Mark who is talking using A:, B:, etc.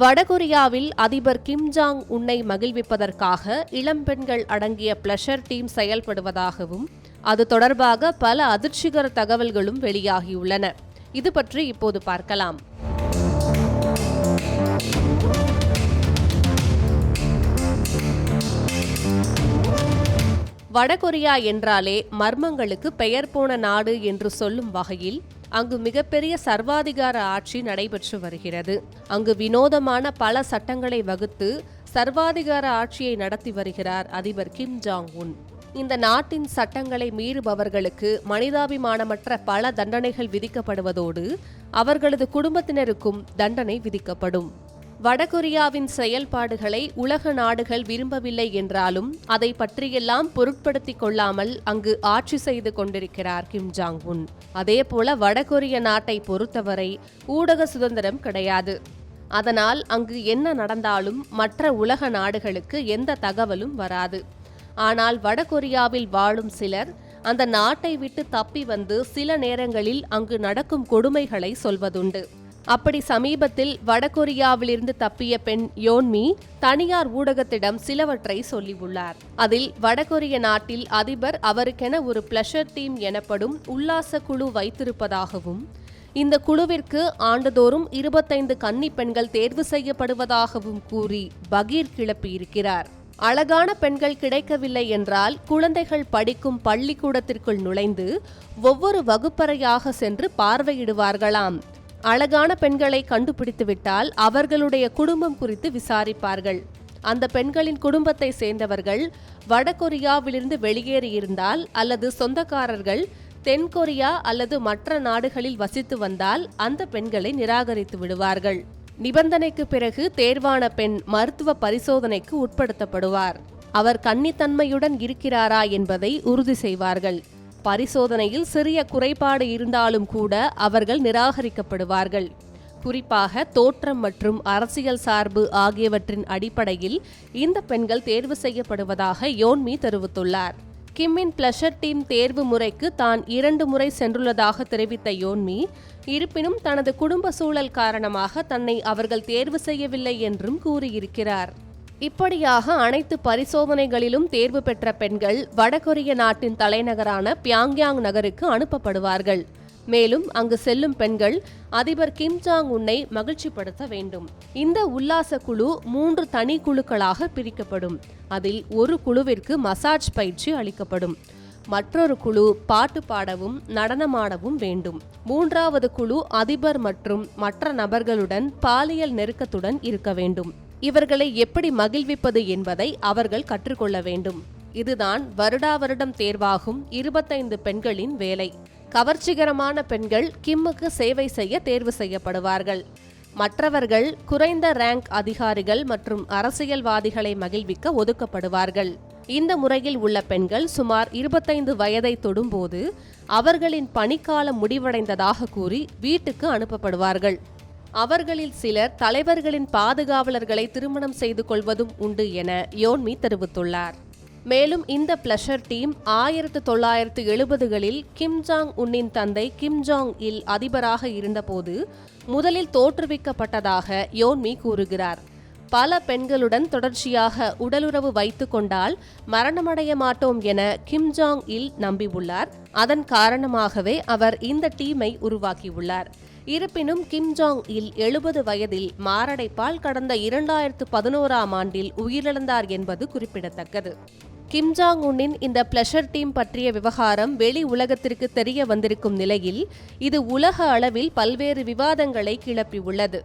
A: வடகொரியாவில் அதிபர் Kim Jong உன்னை மகிழ்விப்பதற்காக இளம்பெண்கள் அடங்கிய பிளஷர் டீம் செயல்படுவதாகவும் அது தொடர்பாக பல அதிர்ச்சிகர தகவல்களும் வெளியாகியுள்ளன. இது பற்றி இப்போது பார்க்கலாம். வடகொரியா என்றாலே மர்மங்களுக்கு பெயர் போன நாடு என்று சொல்லும் வகையில் அங்கு மிகப்பெரிய சர்வாதிகார ஆட்சி நடைபெற்று வருகிறது. அங்கு வினோதமான பல சட்டங்களை வகுத்து சர்வாதிகார ஆட்சியை நடத்தி வருகிறார் அதிபர் கிம் ஜாங் உன் இந்த நாட்டின் சட்டங்களை மீறுபவர்களுக்கு மனிதாபிமானமற்ற பல தண்டனைகள் விதிக்கப்படுவதோடு அவர்களது குடும்பத்தினருக்கும் தண்டனை விதிக்கப்படும். வடகொரியாவின் செயல்பாடுகளை உலக நாடுகள் விரும்பவில்லை என்றாலும் அதை பற்றியெல்லாம் பொருட்படுத்திக் கொள்ளாமல் அங்கு ஆட்சி செய்து கொண்டிருக்கிறார் கிம் ஜாங் உன் அதேபோல வடகொரிய நாட்டை பொறுத்தவரை ஊடக சுதந்திரம் கிடையாது. அதனால் அங்கு என்ன நடந்தாலும் மற்ற உலக நாடுகளுக்கு எந்த தகவலும் வராது. ஆனால் வடகொரியாவில் வாழும் சிலர் அந்த நாட்டை விட்டு தப்பி வந்து சில நேரங்களில் அங்கு நடக்கும் கொடுமைகளை சொல்வதுண்டு. அப்படி சமீபத்தில் வடகொரியாவிலிருந்து தப்பிய பெண் யோன்மி தனியார் ஊடகத்திடம் சிலவற்றை சொல்லியுள்ளார். அதில் வடகொரிய நாட்டில் அதிபர் அவருக்கென ஒரு பிளஷர் டீம் எனப்படும் உல்லாச குழு வைத்திருப்பதாகவும் இந்த குழுவிற்கு ஆண்டுதோறும் இருபத்தைந்து கன்னி பெண்கள் தேர்வு செய்யப்படுவதாகவும் கூறி பகீர் கிளப்பியிருக்கிறார். அழகான பெண்கள் கிடைக்கவில்லை என்றால் குழந்தைகள் படிக்கும் பள்ளிக்கூடத்திற்குள் நுழைந்து ஒவ்வொரு வகுப்பறையாக சென்று பார்வையிடுவார்களாம். அழகான பெண்களை கண்டுபிடித்துவிட்டால் அவர்களுடைய குடும்பம் குறித்து விசாரிப்பார்கள். அந்த பெண்களின் குடும்பத்தை சேர்ந்தவர்கள் வடகொரியாவிலிருந்து வெளியேறியிருந்தால் அல்லது சொந்தக்காரர்கள் தென்கொரியா அல்லது மற்ற நாடுகளில் வசித்து வந்தால் அந்த பெண்களை நிராகரித்து விடுவார்கள். நிபந்தனைக்கு பிறகு தேர்வான பெண் மருத்துவ பரிசோதனைக்கு உட்படுத்தப்படுவார். அவர் கன்னித்தன்மையுடன் இருக்கிறாரா என்பதை உறுதி செய்வார்கள். பரிசோதனையில் சிறிய குறைபாடு இருந்தாலும் கூட அவர்கள் நிராகரிக்கப்படுவார்கள். குறிப்பாக தோற்றம் மற்றும் அரசியல் சார்பு ஆகியவற்றின் அடிப்படையில் இந்த பெண்கள் தேர்வு செய்யப்படுவதாக யோன்மி தெரிவித்துள்ளார். கிம்மின் பிளஷர் டீம் தேர்வு முறைக்கு தான் இரண்டு முறை சென்றுள்ளதாக தெரிவித்த யோன்மி இருப்பினும் தனது குடும்ப சூழல் காரணமாக தன்னை அவர்கள் தேர்வு செய்யவில்லை என்றும் கூறியிருக்கிறார். இப்படியாக அனைத்து பரிசோதனைகளிலும் தேர்வு பெற்ற பெண்கள் வடகொரிய நாட்டின் தலைநகரான பியாங்யாங் நகருக்கு அனுப்பப்படுவார்கள். மேலும் அங்கு செல்லும் பெண்கள் அதிபர் கிம் ஜாங் உன்னை மகிழ்ச்சிப்படுத்த வேண்டும். இந்த உல்லாச குழு மூன்று தனி குழுக்களாக பிரிக்கப்படும். அதில் ஒரு குழுவிற்கு மசாஜ் பயிற்சி அளிக்கப்படும். மற்றொரு குழு பாட்டு பாடவும் நடனமாடவும் வேண்டும். மூன்றாவது குழு அதிபர் மற்றும் மற்ற நபர்களுடன் பாலியல் நெருக்கத்துடன் இருக்க வேண்டும். இவர்களை எப்படி மகிழ்விப்பது என்பதை அவர்கள் கற்றுக்கொள்ள வேண்டும். இதுதான் வருடா வருடம் தேர்வாகும் இருபத்தைந்து பெண்களின் வேலை. கவர்ச்சிகரமான பெண்கள் கிம்முக்கு சேவை செய்ய தேர்வு செய்யப்படுவார்கள். மற்றவர்கள் குறைந்த ரேங்க் அதிகாரிகள் மற்றும் அரசியல்வாதிகளை மகிழ்விக்க ஒதுக்கப்படுவார்கள். இந்த முறையில் உள்ள பெண்கள் சுமார் இருபத்தைந்து வயதை தொடும்போது அவர்களின் பணிக்காலம் முடிவடைந்ததாக கூறி வீட்டுக்கு அனுப்பப்படுவார்கள். அவர்களில் சிலர் தலைவர்களின் பாதுகாவலர்களை திருமணம் செய்து கொள்வதும் உண்டு என யோன்மி தெரிவித்துள்ளார். மேலும் இந்த பிளஷர் டீம் ஆயிரத்து தொள்ளாயிரத்து எழுபதுகளில் கிம் ஜாங் உன்னின் தந்தை கிம் ஜாங் இல் அதிபராக இருந்தபோது முதலில் தோற்றுவிக்கப்பட்டதாக யோன்மி கூறுகிறார். பல பெண்களுடன் தொடர்ச்சியாக உடலுறவு வைத்து கொண்டால் மரணமடைய மாட்டோம் என கிம் ஜாங் இல் நம்பியுள்ளார். அதன் காரணமாகவே அவர் இந்த டீமை உருவாக்கியுள்ளார். இருப்பினும் கிம் ஜாங் இல் எழுபது வயதில் மாரடைப்பால் கடந்த இரண்டாயிரத்து பதினோராம் ஆண்டில் உயிரிழந்தார் என்பது குறிப்பிடத்தக்கது. கிம் ஜாங் உன்னின் இந்த பிளஷர் டீம் பற்றிய விவகாரம் வெளி உலகத்திற்கு தெரிய வந்திருக்கும் நிலையில் இது உலக அளவில் பல்வேறு விவாதங்களை கிளப்பியுள்ளது.